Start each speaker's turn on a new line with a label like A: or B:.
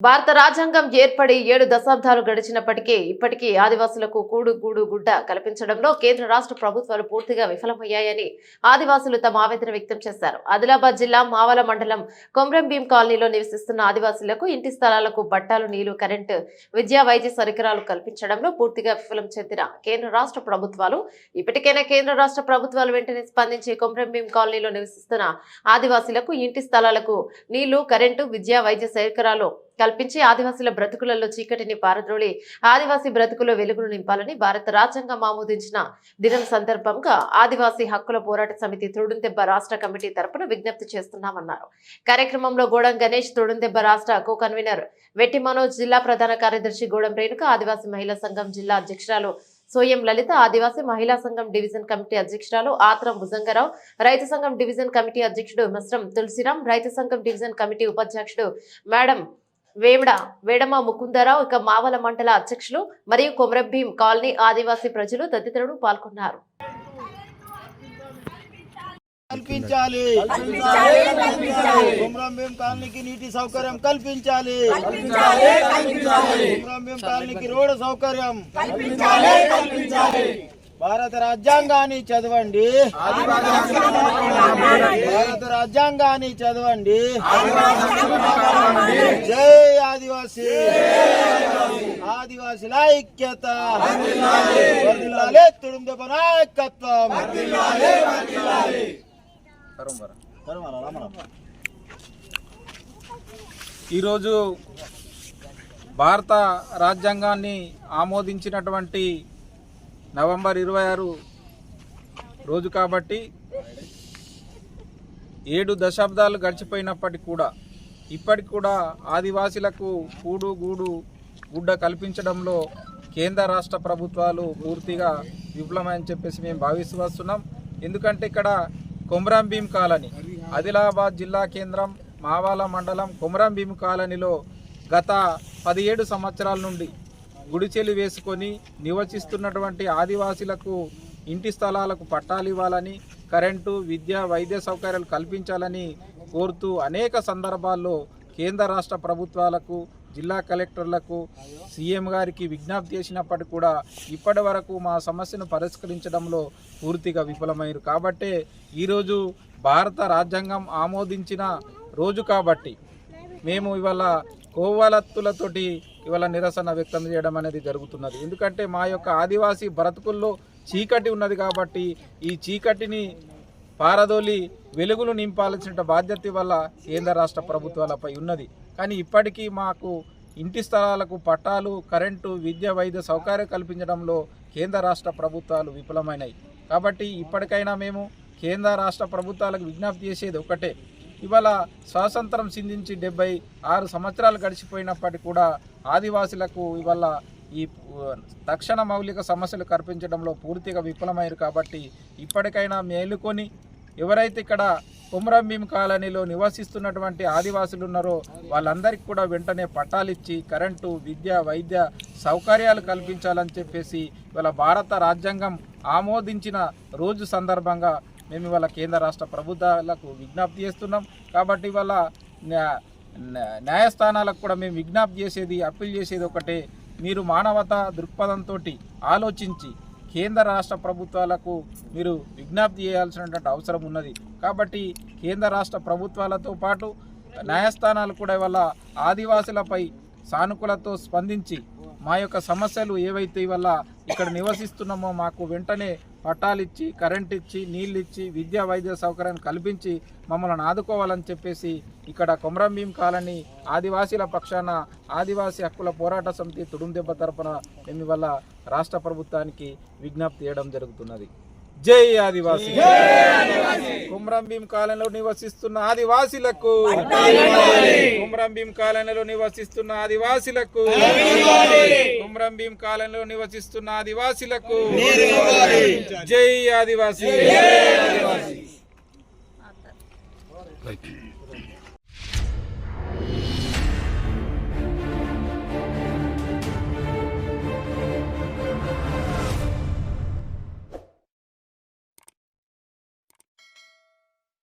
A: భారత రాజ్యాంగం ఏర్పడి ఏడు దశాబ్దాలు గడిచినప్పటికీ ఇప్పటికీ ఆదివాసులకు కూడు గూడు గుడ్డ కల్పించడంలో కేంద్ర రాష్ట్ర ప్రభుత్వాలు పూర్తిగా విఫలమయ్యాయని ఆదివాసులు తమ ఆవేదన వ్యక్తం చేశారు. ఆదిలాబాద్ జిల్లా మావల మండలం కొమ్రంభీం కాలనీలో నివసిస్తున్న ఆదివాసులకు ఇంటి స్థలాలకు బట్టాలు నీళ్ళు కరెంటు విద్యా వైద్య సరికరాలు కల్పించడంలో పూర్తిగా విఫలం చెందిన కేంద్ర రాష్ట్ర ప్రభుత్వాలు ఇప్పటికైనా కేంద్ర రాష్ట్ర ప్రభుత్వాలు వెంటనే స్పందించి కొమ్రంభీం కాలనీలో నివసిస్తున్న ఆదివాసులకు ఇంటి స్థలాలకు నీళ్ళు కరెంటు విద్యా వైద్య సరికరాలు కల్పించి ఆదివాసుల బ్రతుకులలో చీకటిని పారద్రోలి ఆదివాసీ బ్రతుకులో వెలుగును నింపాలని భారత రాజ్యాంగం ఆమోదించిన దినం సందర్భంగా ఆదివాసీ హక్కుల పోరాట సమితి తుడుందెబ్బ రాష్ట్ర కమిటీ తరపున విజ్ఞప్తి చేస్తున్నామన్నారు. కార్యక్రమంలో గోడం గణేష్ తుడుందెబ్బ రాష్ట్ర కో కన్వీనర్ వెట్టి మనోజ్ జిల్లా ప్రధాన కార్యదర్శి గోడం రేణుక ఆదివాసీ మహిళా సంఘం జిల్లా అధ్యక్షురాలు సోయం లలిత ఆదివాసీ మహిళా సంఘం డివిజన్ కమిటీ అధ్యక్షురాలు ఆత్రం భుజంగరావు రైతు సంఘం డివిజన్ కమిటీ అధ్యక్షుడు మస్రం తులసిరాం రైతు సంఘం డివిజన్ కమిటీ ఉపాధ్యక్షుడు మేడం వేమడ వేడమ ముకుందరావు ఇక మావల మండల అధ్యక్షులు మరియు కొమరభీం కాలనీ ఆదివాసీ ప్రజలు తదితరులు పాల్గొన్నారు.
B: కల్పించాలి. కుమ్రంభీం కాలనీకి నీటి సౌకర్యం కల్పించాలి. కుమ్రంభీం కాలనీకి రోడ్డు సౌకర్యం. భారత రాజ్యాంగాన్ని చదవండి. భారత రాజ్యాంగాన్ని చదవండి. ఆదివాసి. ఆదివాసుల ఐక్యత. వర్ధిల్లాలి నాయకత్వం
C: ఈరోజు భారత రాజ్యాంగాన్ని ఆమోదించినటువంటి నవంబర్ ఇరవై ఆరు రోజు కాబట్టి ఏడు దశాబ్దాలు గడిచిపోయినప్పటికీ కూడా ఇప్పటికి కూడా ఆదివాసీలకు కూడు గూడు గుడ్డ కల్పించడంలో కేంద్ర రాష్ట్ర ప్రభుత్వాలు పూర్తిగా విఫలమని చెప్పేసి మేము భావిస్తూ వస్తున్నాం. ఎందుకంటే ఇక్కడ కొమరంభీం కాలనీ ఆదిలాబాద్ జిల్లా కేంద్రం మావాల మండలం కొమరంభీం కాలనీలో గత పదిహేడు సంవత్సరాల నుండి గుడిచెలు వేసుకొని నివసిస్తున్నటువంటి ఆదివాసీలకు ఇంటి స్థలాలకు పట్టాలు ఇవ్వాలని కరెంటు విద్య వైద్య సౌకర్యాలు కల్పించాలని కోరుతూ అనేక సందర్భాల్లో కేంద్ర రాష్ట్ర ప్రభుత్వాలకు జిల్లా కలెక్టర్లకు సీఎం గారికి విజ్ఞప్తి చేసినప్పటికీ కూడా ఇప్పటి వరకు మా సమస్యను పరిష్కరించడంలో పూర్తిగా విఫలమైరు కాబట్టే ఈరోజు భారత రాజ్యాంగం ఆమోదించిన రోజు కాబట్టి మేము ఇవాళ కోవలత్తులతోటి ఇవాళ నిరసన వ్యక్తం చేయడం అనేది జరుగుతున్నది. ఎందుకంటే మా యొక్క ఆదివాసీ బ్రతుకుల్లో చీకటి ఉన్నది కాబట్టి ఈ చీకటిని పారదోలి వెలుగులు నింపాల్సిన బాధ్యత వల్ల కేంద్ర రాష్ట్ర ప్రభుత్వాలపై ఉన్నది. కానీ ఇప్పటికీ మాకు ఇంటి స్థలాలకు పట్టాలు కరెంటు విద్య వైద్య సౌకర్యం కల్పించడంలో కేంద్ర రాష్ట్ర ప్రభుత్వాలు విఫలమైనాయి. కాబట్టి ఇప్పటికైనా మేము కేంద్ర రాష్ట్ర ప్రభుత్వాలకు విజ్ఞప్తి చేసేది ఒకటే. ఇవాళ స్వాతంత్రం సింధించి డెబ్బై ఆరు సంవత్సరాలు గడిచిపోయినప్పటికీ కూడా ఆదివాసులకు ఇవాళ ఈ తక్షణ మౌలిక సమస్యలు కల్పించడంలో పూర్తిగా విఫలమయ్యారు కాబట్టి ఇప్పటికైనా మేలుకొని ఎవరైతే ఇక్కడ కుమరంభీం కాలనీలో నివసిస్తున్నటువంటి ఆదివాసులు ఉన్నారో వాళ్ళందరికీ కూడా వెంటనే పట్టాలిచ్చి కరెంటు విద్య వైద్య సౌకర్యాలు కల్పించాలని చెప్పేసి ఇవాళ భారత రాజ్యాంగం ఆమోదించిన రోజు సందర్భంగా మేము ఇవాళ కేంద్ర రాష్ట్ర ప్రభుత్వాలకు విజ్ఞప్తి చేస్తున్నాం. కాబట్టి ఇవాళ న్యాయస్థానాలకు కూడా మేము విజ్ఞప్తి చేసేది అప్పీల్ చేసేది ఒకటే. మీరు మానవత దృక్పథంతో ఆలోచించి కేంద్ర రాష్ట్ర ప్రభుత్వాలకు మీరు విజ్ఞప్తి చేయాల్సినటువంటి అవసరం ఉన్నది. కాబట్టి కేంద్ర రాష్ట్ర ప్రభుత్వాలతో పాటు న్యాయస్థానాలు కూడా ఇవాళ ఆదివాసులపై సానుకూలతో స్పందించి మా యొక్క సమస్యలు ఏవైతే ఇవాళ ఇక్కడ నివసిస్తున్నామో మాకు వెంటనే పట్టాలు ఇచ్చి కరెంట్ ఇచ్చి నీళ్ళు ఇచ్చి విద్యా వైద్య సౌకర్యాన్ని కల్పించి మమ్మల్ని ఆదుకోవాలని చెప్పేసి ఇక్కడ కొమరంభీం కాలనీ ఆదివాసీల పక్షాన ఆదివాసీ హక్కుల పోరాట సమితి తుడుందెబ్బ తరపున మేము ఇవాళ రాష్ట్ర ప్రభుత్వానికి విజ్ఞప్తి చేయడం జరుగుతున్నది. జై ఆదివాసీ. కుమ్రంభీం కాలనీలో నివసిస్తున్న ఆదివాసీలకు. కుమ్రంభీం కాలనీలో నివసిస్తున్న ఆదివాసీలకు. కుమ్రంభీం కాలనీలో నివసిస్తున్న ఆదివాసీలకు. జై ఆదివాసీ.